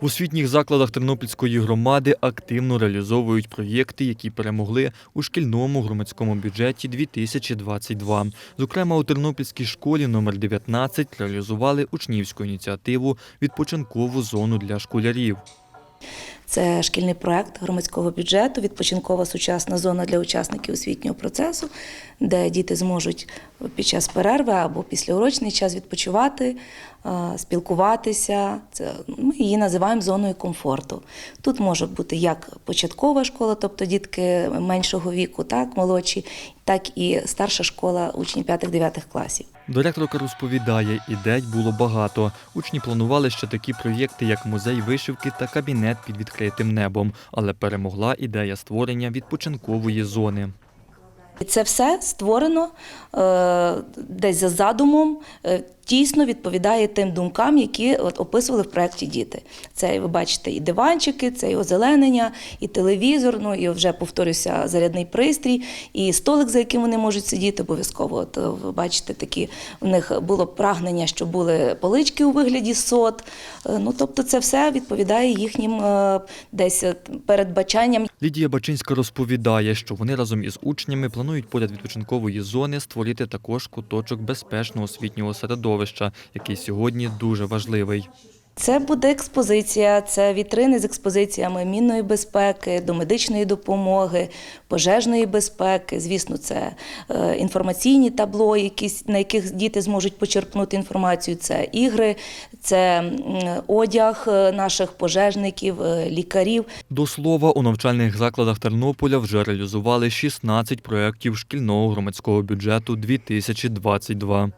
В освітніх закладах Тернопільської громади активно реалізовують проєкти, які перемогли у шкільному громадському бюджеті 2022. Зокрема, у Тернопільській школі номер 19 реалізували учнівську ініціативу Відпочинкову зону для школярів. Це шкільний проект громадського бюджету, відпочинкова сучасна зона для учасників освітнього процесу, де діти зможуть під час перерви або післяурочний час відпочивати, спілкуватися. Це ми її називаємо зоною комфорту. Тут може бути як початкова школа, тобто дітки меншого віку, так молодші, так і старша школа учнів 5-9 класів. Директорка розповідає, ідей було багато. Учні планували ще такі проєкти, як музей вишивки та кабінет під відкритим небом, але перемогла ідея створення відпочинкової зони. Це все створено е, десь за задумом, тісно відповідає тим думкам, які от, описували в проєкті діти. Це ви бачите і диванчики, це і озеленення, і телевізор, ну і вже повторюся, зарядний пристрій, і столик, за яким вони можуть сидіти, обов'язково. От ви бачите, такі в них було прагнення, що були полички у вигляді сот. Е, Ну тобто, це все відповідає їхнім е, десь е, передбачанням. Лідія Бачинська розповідає, що вони разом із учнями планують поряд відпочинкової зони створити також куточок безпечного освітнього середовища, який сьогодні дуже важливий. Це буде експозиція, це вітрини з експозиціями мінної безпеки, до медичної допомоги, пожежної безпеки. Звісно, це е, інформаційні табло, якісь, на яких діти зможуть почерпнути інформацію. Це ігри, це одяг е, наших пожежників, е, лікарів. До слова, у навчальних закладах Тернополя вже реалізували 16 проєктів шкільного громадського бюджету 2022.